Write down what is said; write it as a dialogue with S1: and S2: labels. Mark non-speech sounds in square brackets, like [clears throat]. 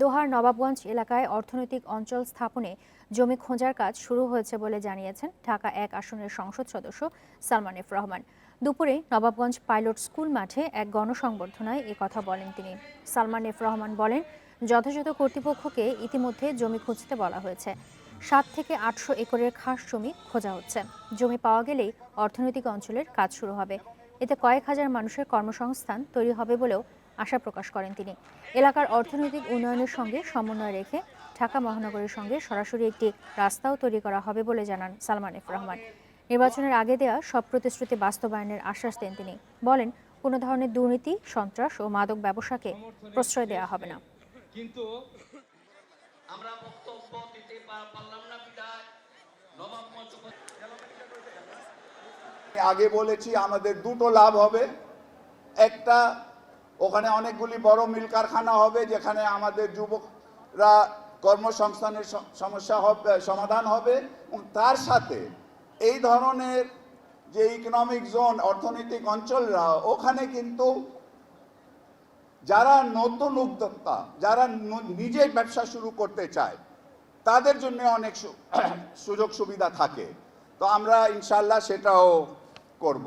S1: দোহার নবাবগঞ্জ এলাকায় অর্থনৈতিক অঞ্চল স্থাপনে জমি খোঁজার কাজ শুরু হয়েছে বলে জানিয়েছেন ঢাকা এক আসনের সংসদ সদস্য সালমান এফ রহমান। দুপুরে নবাবগঞ্জ পাইলট স্কুল মাঠে এক গণসংবর্ধনায় কথা বলেন তিনি। সালমান এফ রহমান বলেন, যথাযথ কর্তৃপক্ষকে ইতিমধ্যে জমি খুঁজতে বলা হয়েছে। সাত থেকে আটশো একরের খাস জমি খোঁজা হচ্ছে। জমি পাওয়া গেলেই অর্থনৈতিক অঞ্চলের কাজ শুরু হবে। এতে কয়েক হাজার মানুষের কর্মসংস্থান তৈরি হবে বলেও আশা প্রকাশ করেন তিনি। এলাকার অর্থনৈতিক উন্নয়নের সঙ্গে সমন্বয় রেখে ঢাকা মহানগরের সঙ্গে সরাসরি একটি রাস্তাও তৈরি করা হবে বলে জানান সালমান এফ রহমান। নির্বাচনের আগে দেয়া সব প্রতিশ্রুতি বাস্তবায়নের আশ্বাস দেন তিনি। বলেন কোনো ধরনের দুর্নীতি সন্ত্রাস ও মাদক ব্যবসাকে প্রশ্রয় দেওয়া হবে না।
S2: কিন্তু আমরা বক্তব্য দিতে পারলাম না বিদায়।
S3: আগে বলেছি আমাদের দুটো লাভ হবে। একটা ওখানে অনেকগুলি বড় মিল কারখানা হবে, যেখানে আমাদের যুবকরা কর্মসংস্থানের সমস্যা হবে সমাধান হবে। এবং তার সাথে এই ধরনের যে ইকোনমিক জোন অর্থনৈতিক অঞ্চলরা, ওখানে কিন্তু যারা নতুন উদ্যোক্তা, যারা নিজে ব্যবসা শুরু করতে চায়, তাদের জন্য অনেক [clears throat] সুযোগ সুবিধা থাকে। তো আমরা ইনশাল্লাহ সেটাও করব।